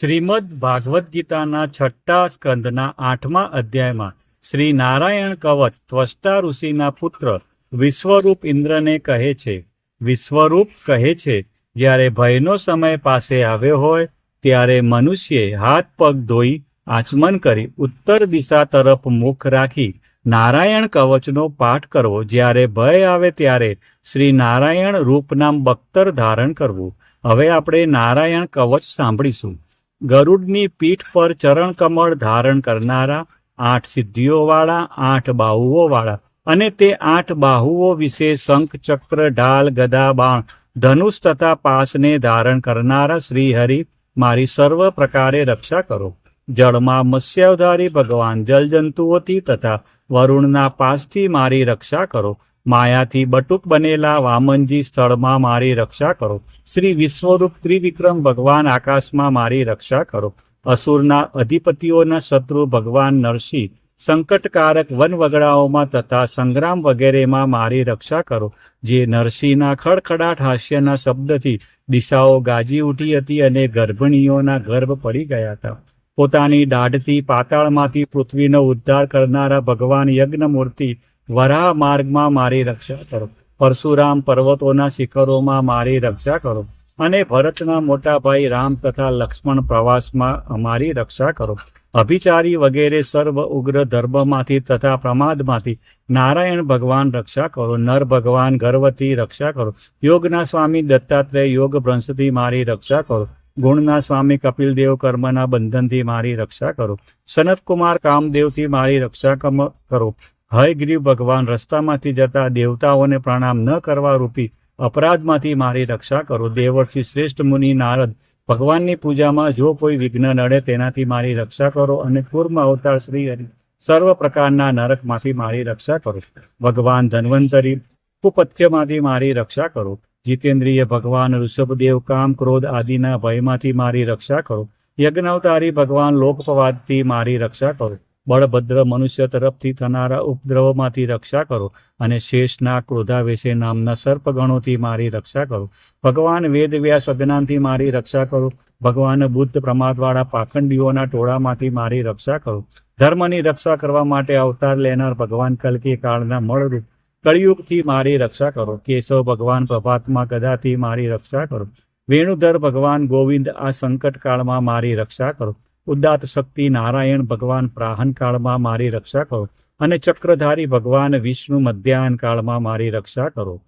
શ્રીમદ ભાગવદ્ ગીતાના છઠ્ઠા સ્કંદના આઠમા અધ્યાયમાં શ્રી નારાયણ કવચ ત્વષ્ટા ઋષિના પુત્ર વિશ્વરૂપ ઇન્દ્રને કહે છે. વિશ્વરૂપ કહે છે, જ્યારે ભયનો સમય પાસે આવ્યો હોય, ત્યારે મનુષ્યે હાથ પગ ધોઈ આચમન કરી ઉત્તર દિશા તરફ મુખ રાખી નારાયણ કવચનો પાઠ કરવો. જ્યારે ભય આવે ત્યારે શ્રી નારાયણ રૂપનામ બખ્તર ધારણ કરવું. હવે આપણે નારાયણ કવચ સાંભળીશું. ગરુડની પીઠ પર ચરણ કમળ ધારણ કરનારા આઠ સિદ્ધિઓવાળા, આઠ બાહુઓવાળા અને તે આઠ બાહુઓ વિશે શંખ ચક્ર ઢાલ, ગદા, બાણ, ધનુષ તથા પાસને ધારણ કરનારા શ્રી હરિ મારી સર્વ પ્રકારે રક્ષા કરો. જળમાં મત્સ્યાવધારી ભગવાન જલજંતુઓથી તથા વરુણના પાસથી મારી રક્ષા કરો. માયાથી બટુક બનેલા વામનજી સ્થળમાં મારી રક્ષા કરો. શ્રી વિશ્વરૂપ ત્રિવિક્રમ ભગવાન આકાશમાં મારી રક્ષા કરો. અસુરના અધિપતિઓના શત્રુ ભગવાન નરસિંહ, સંકટકારક વનવગડાઓમાં તથા સંગ્રામ વગેરેમાં મારી રક્ષા કરો. જે નરસિંહના ખડખડાટ હાસ્યના શબ્દથી દિશાઓ ગાજી ઉઠી હતી અને ગર્ભણીઓના ગર્ભ પડી ગયા હતા. પોતાની દાઢથી પાતાળમાંથી પૃથ્વીનો ઉદ્ધાર કરનારા ભગવાન યજ્ઞમૂર્તિ વરાહ માર્ગમાં મારી રક્ષા કરો. પરશુરામ પર્વતોના શિખરોમાં મારી રક્ષા કરો. અને ભરતના મોટા ભાઈ રામ તથા લક્ષ્મણ પ્રવાસમાં અમારી રક્ષા કરો. અભિચારી વગેરે સર્વ ઉગ્ર ધર્મમાંથી તથા પ્રમાદમાંથી નારાયણ ભગવાન રક્ષા કરો. નર ભગવાન ગર્વથી રક્ષા કરો. યોગના સ્વામી દત્તાત્રેય યોગ ભ્રંશથી મારી રક્ષા કરો. ગુણના સ્વામી કપિલદેવ કર્મના બંધનથી મારી રક્ષા કરો. સનતકુમાર કામદેવથી મારી રક્ષા કરો. હયગ્રીવ ભગવાન રસ્તામાંથી જતા દેવતાઓને પ્રણામ ન કરવા રૂપી અપરાધમાંથી મારી રક્ષા કરો. દેવર્ષિ શ્રેષ્ઠ મુનિ નારદ, ભગવાનની પૂજામાં જો કોઈ વિઘ્ન નડે તેનાથી મારી રક્ષા કરો અને કુર્મ અવતાર શ્રી હરિ, સર્વ પ્રકારના નરકમાંથી મારી રક્ષા કરો. ભગવાન ધન્વંતરી, કુપથ્યમાંથી મારી રક્ષા કરો. જીતેન્દ્રિય ભગવાન, ઋષભદેવ, કામ, ક્રોધ આદિના ભયમાંથી મારી રક્ષા કરો. યજ્ઞાવતારી ભગવાન લોકસવાદથી મારી રક્ષા કરો. બળભદ્ર મનુષ્ય તરફથી થનારા ઉપદ્રવમાંથી રક્ષા કરો અને શેષના ક્રોધાવેશે નામના સર્પગણોથી મારી રક્ષા કરો. ભગવાન વેદવ્યાસ અજ્ઞાનથી મારી રક્ષા કરો. ભગવાન બુદ્ધ પ્રમાદવાળા પાખંડીઓના ટોળામાંથી મારી રક્ષા કરો. ધર્મની રક્ષા કરવા માટે અવતાર લેનાર ભગવાન કલકી કાળના મળરૂપ કળિયુગથી મારી રક્ષા કરો. કેશવ ભગવાન પ્રભાતમાં ગદાથી મારી રક્ષા કરો. વેણુધર ભગવાન ગોવિંદ આ સંકટ કાળમાં મારી રક્ષા કરો. ઉદાત શક્તિ નારાયણ ભગવાન પ્રાહનકાળમાં મારી રક્ષા કરો અને ચક્રધારી ભગવાન વિષ્ણુ મધ્યાહનકાળમાં મારી રક્ષા કરો.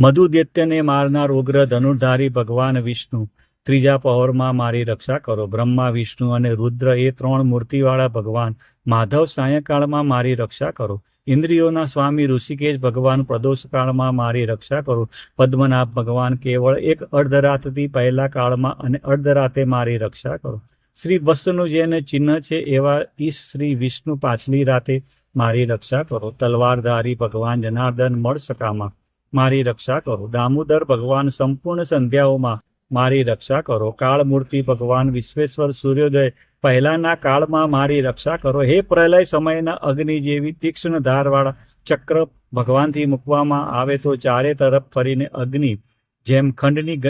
મધુ દૈત્યને મારનાર ઉગ્ર ધનુર્ધારી ભગવાન વિષ્ણુ, ત્રીજા પહોરમાં મારી રક્ષા કરો. બ્રહ્મા, વિષ્ણુ અને રુદ્ર એ ત્રણ મૂર્તિવાળા ભગવાન. માધવ સાયંકાળમાં મારી રક્ષા કરો. ઇન્દ્રિયોના સ્વામી ઋષિકેશ ભગવાન પ્રદોષ કાળમાં મારી રક્ષા કરો. પદ્મનાભ ભગવાન કેવળ એક અર્ધરાતથી પહેલા કાળમાં અને અર્ધરાતે મારી રક્ષા કરો. શ્રી વસ્તુનું જેને ચિહ્ન છે એવા ઈશ શ્રી વિષ્ણુ પાછલી રાતે મારી રક્ષા કરો. તલવારધારી ભગવાન જનાર્દન મળસકામાં મારી રક્ષા કરો. દામોદર ભગવાન સંપૂર્ણ સંધ્યાઓમાં મારી રક્ષા કરો. કાળ મૂર્તિ ભગવાન વિશ્વેશ્વર સૂર્યોદય, પહેલાના કાળમાં મારી રક્ષા કરો. હે પ્રલય સમયના અગ્નિ જેવી તીક્ષ્ણ ધારવાળા ચક્ર ભગવાનથી મૂકવામાં આવે તો ચારે તરફ ફરીને અગ્નિ, જેમ ખંડની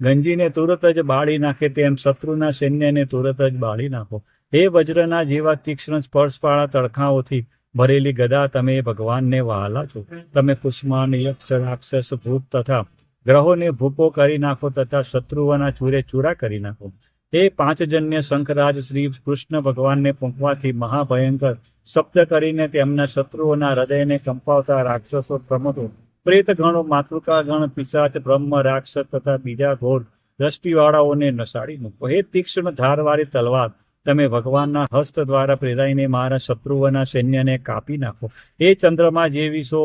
ગંજીને તુરત જ બાળી નાખે, તેમ શત્રુના સૈન્યને તુરત જ બાળી નાખો. હે વજ્રના જેવા તીક્ષ્ણ સ્પર્શવાળા તડખાઓથી ભરેલી ગદા તમે ભગવાનને વહાલા છો. તમે કુષ્માન યક્ષ રાક્ષસ, ભૂત તથા ગ્રહોને ભૂકો કરી નાખો તથા શત્રુઓના ચૂરે ચૂરા કરી નાખો. એ પાંચજન્ય શંખરાજ શ્રી કૃષ્ણ ભગવાનને પૂંકવાથી મહાભયંકર શબ્દ કરીને તેમના શત્રુઓના હૃદયને કંપાવતા રાક્ષસો પ્રમતો પ્રેત ગણો માતૃકા ગણ પિશાચ, બ્રહ્મ, રાક્ષસ તથા બીજા ઘોર દ્રષ્ટિવાળાઓને નસાડી મૂકો. હે તીક્ષ્ણ ધારવાળી તલવાર, તમે ભગવાનના હસ્ત દ્વારા પ્રેરાઈને મારા શત્રુઓના સૈન્યને કાપી નાખો. એ ચંદ્રમા જેવી સો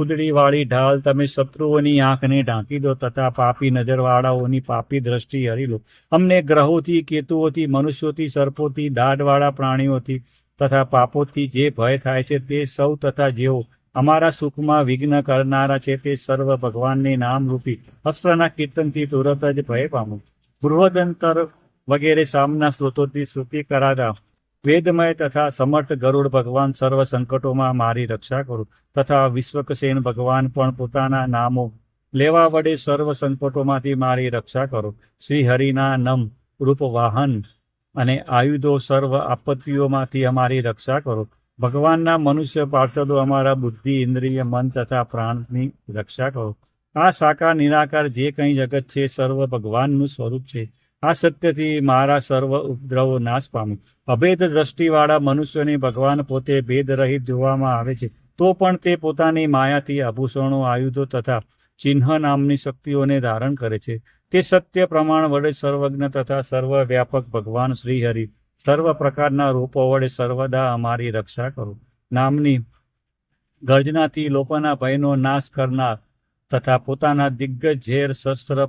ફૂદડીવાળી ઢાલ તમે શત્રુઓની આંખને ઢાંકી દો તથા પાપી નજરવાળાઓની પાપી દ્રષ્ટિ હરી લો. અમને ગ્રહોથી, કેતુઓથી, મનુષ્યોથી, સર્પોથી, દાઢવાળા પ્રાણીઓથી તથા પાપોથી જે ભય થાય છે તે સૌ તથા જેઓ અમારા સુખમાં વિઘ્ન કરનારા છે તે સર્વ ભગવાનની નામરૂપી અસ્ત્રના કીર્તનથી તુરત જ ભય પામો. પૂર્વદંતર વગેરે સામના સ્ત્રોતોથી સ્તુતિ કરાતા વેદમય તથા સમર્થ ગરુડ ભગવાન સર્વ સંકટોમાં મારી રક્ષા કરો. તથા વિશ્વકસેન ભગવાન પણ પોતાના નામો લેવા વડે સર્વ સંકટોમાંથી મારી રક્ષા કરો. શ્રી હરિના નમ રૂપ વાહન અને આયુધો સર્વ આપત્તિઓમાંથી અમારી રક્ષા કરો. ભગવાનના મનુષ્ય પાર્ષદો અમારા બુદ્ધિ, ઇન્દ્રિય, મન તથા પ્રાણની રક્ષા કરો. આ સાકાર નિરાકાર જે કંઈ જગત છે, સર્વ ભગવાનનું સ્વરૂપ છે. આ સત્યથી મારા સર્વ ઉપદ્રવો નાશ પામે. અભેદ દ્રષ્ટિવાળા મનુષ્યને ભગવાન પોતે ભેદ રહિત જોવામાં આવે છે. તો પણ તે પોતાની માયાથી આભૂષણો, આયુધો તથા ચિહ્ન નામની શક્તિઓને ધારણ કરે છે. તે સત્ય પ્રમાણ વડે સર્વજ્ઞ તથા સર્વવ્યાપક ભગવાન શ્રીહરિ. સર્વ પ્રકારના રૂપો વડે સર્વદા અમારી રક્ષા કરો. નામની ગર્જનાથી લોકોના ભયનો નાશ કરનાર તથા પોતાના દિગ્ગજ ઝેર શસ્ત્ર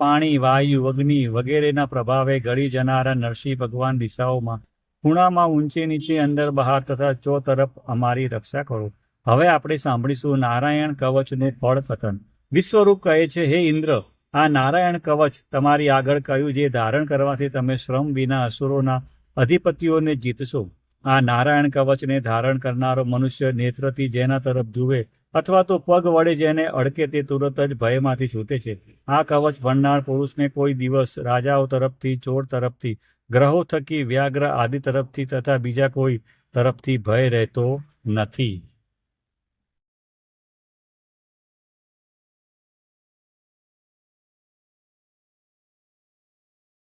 પાણી, વાયુ, અગ્નિ વગેરેના પ્રભાવે ગળી જનારા નરસિંહ ભગવાન દિશાઓમાં ખૂણામાં ઊંચે નીચે અંદર બહાર તથા ચો તરફ અમારી રક્ષા કરો. હવે આપણે સાંભળીશું નારાયણ કવચનું ફળ કથન વિશ્વરૂપ કહે છે, હે ઇન્દ્ર, આ નારાયણ કવચ તમારી આગળ કહ્યું જે ધારણ કરવાથી તમે શ્રમ વિના અસુરોના અધિપતિઓને જીતશો? આ નારાયણ કવચને ધારણ કરનારો મનુષ્ય નેત્રથી જેના તરફ જુએ અથવા તો પગ વડે જેને અડકે તે તુરત જ ભયમાંથી છૂટે છે. આ કવચ ભણનાર પુરુષને કોઈ દિવસ રાજાઓ તરફથી, ચોર તરફથી, ગ્રહો થકી, વ્યાઘ્ર આદિ તરફથી તથા બીજા કોઈ તરફથી ભય રહેતો નથી.